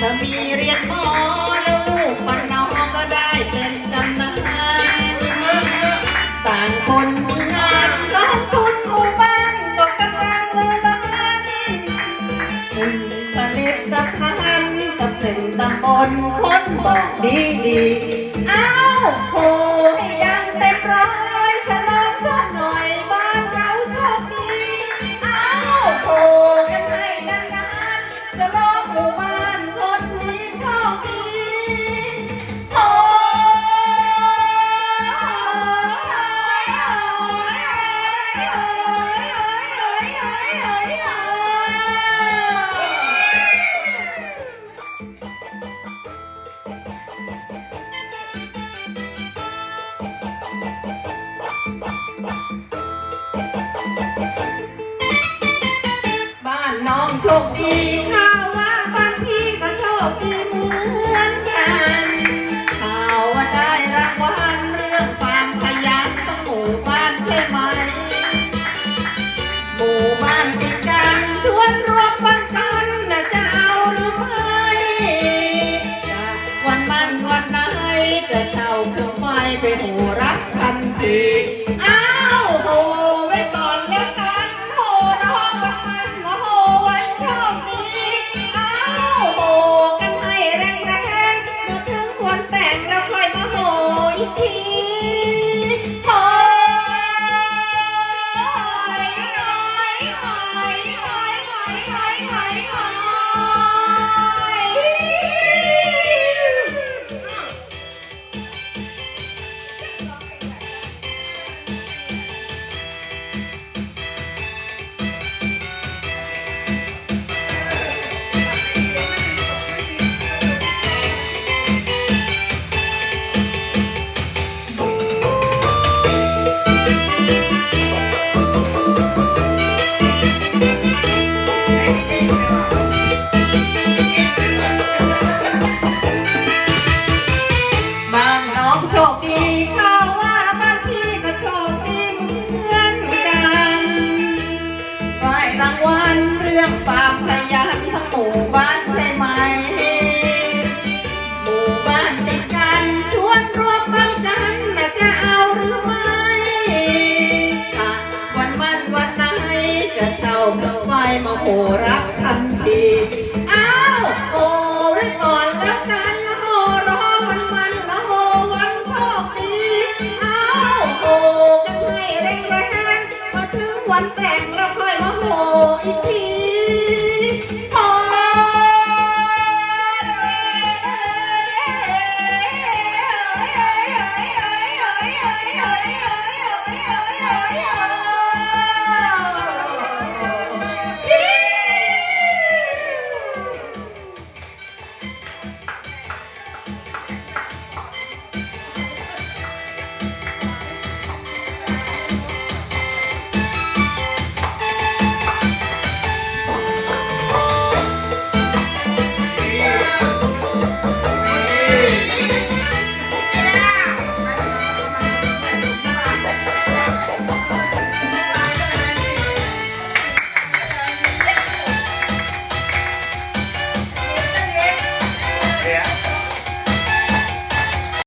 ถ้ามีเรียนหมอลูกมันน้องก็ได้เป็นกำนันต่างคนมีงานกองทุนหมู่บ้านก็กำลังเลยล้านหนึ่งผลิตภัณฑ์กับหนึ่งตำบลคนบอกดีดีอ้าวโหยังเต็มร้อย oh easy. ยากพยันทั้งหมู่บ้านใช่ไหม หมู่บ้านติดกันชวนรวมบ้างกันนะจะเอาหรือไม่วันวันวันไหนจะช่าเปลาไฟมาโหรักทันที